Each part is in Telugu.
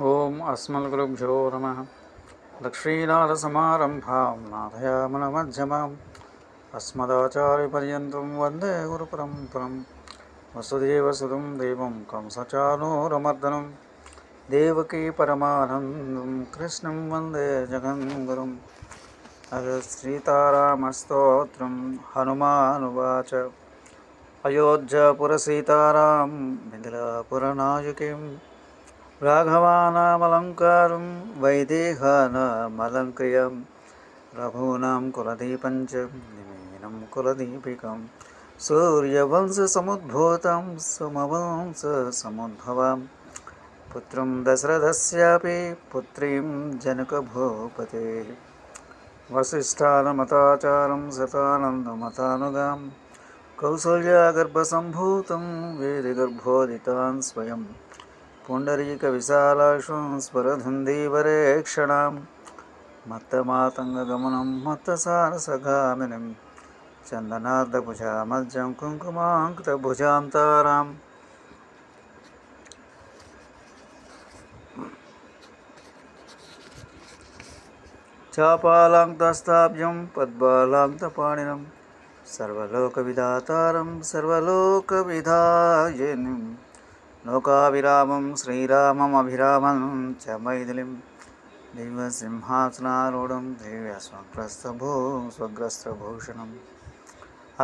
ఓం అస్మద్గురుభ్యో నమ. లక్ష్మీనాథసమారంభాం నాథయామనమధ్యమాం. అస్మదాచార్యపర్యంతం వందే గురుపరంపరం. వసుదేవసుదం దేవం కంసచానూరమర్దనం. దేవకీ పరమానందం. కృష్ణం వందే జగన్గురుం అద శ్రీతారామస్తోత్రం హనుమానువాచ అయోధ్యాపురసీతారాం మిథిలాపురనాయకీం राघवानामलङ्कारं वैदेहानामलङ्क्रियं रघूनां कुलदीपं च निमीनं कुलदीपिकं सूर्यवंशसमुद्भूतं समवंशसमुद्भवां पुत्रं दशरथस्यापि पुत्रीं जनकभूपते वसिष्ठानमताचारं सतानन्दमतानुगां कौसल्यागर्भसम्भूतं वेदिगर्भोदितान् स्वयम् స్వయం పుండరీకవిశాలాక్షం స్వరధుందీవరేక్షణాం మత్తమాతంగగమనం మత్తసారసగామినం చందనార్ధభుజామజ్జం కుంకుమాంకితభుజాంతారాం. చాపాలాంక్తస్తాబ్జం పద్బాలాంక్తపాణినం సర్వలోకవిధాతారం సర్వలోకవిధాయనిం. లోకావిరామం శ్రీరామమభిరామం చ మైథిలిం దివ్యసింహాసనారూఢం దివ్యస్వగ్రస్తభూ స్వగ్రస్తభూషణం.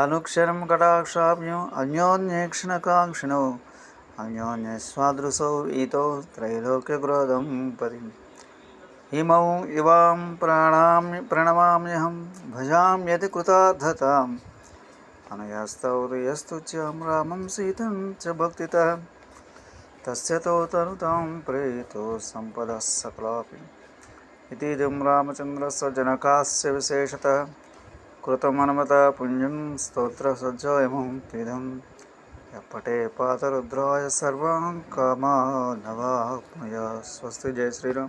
అనుక్షరం కటాక్షాభ్యం అన్యోన్యేక్షణకాంక్షిణో అన్యోన్యస్వాదృశౌ ఈతో త్రైలోక్యక్రోధం పది. ఇమౌ ఇవాం ప్రాణామి ప్రణమామ్యహం భజామ్యతి కృతార్థతాం. అనయాస్తౌర్యస్తు च రామం సీతం చ భక్తితः. తస్యతోతనుతం ప్రేతో సంపద సకలాపి ఇదం రామచంద్రస్వ జనకాస్య విశేషత కృతమనుమత పుణ్యం స్తోత్ర సజ్జాయమం త్రిధం ఎప్పటే పాతరుద్రాయ సర్వాం కామానవాప్నుయ స్వస్తి జయ శ్రీరామ్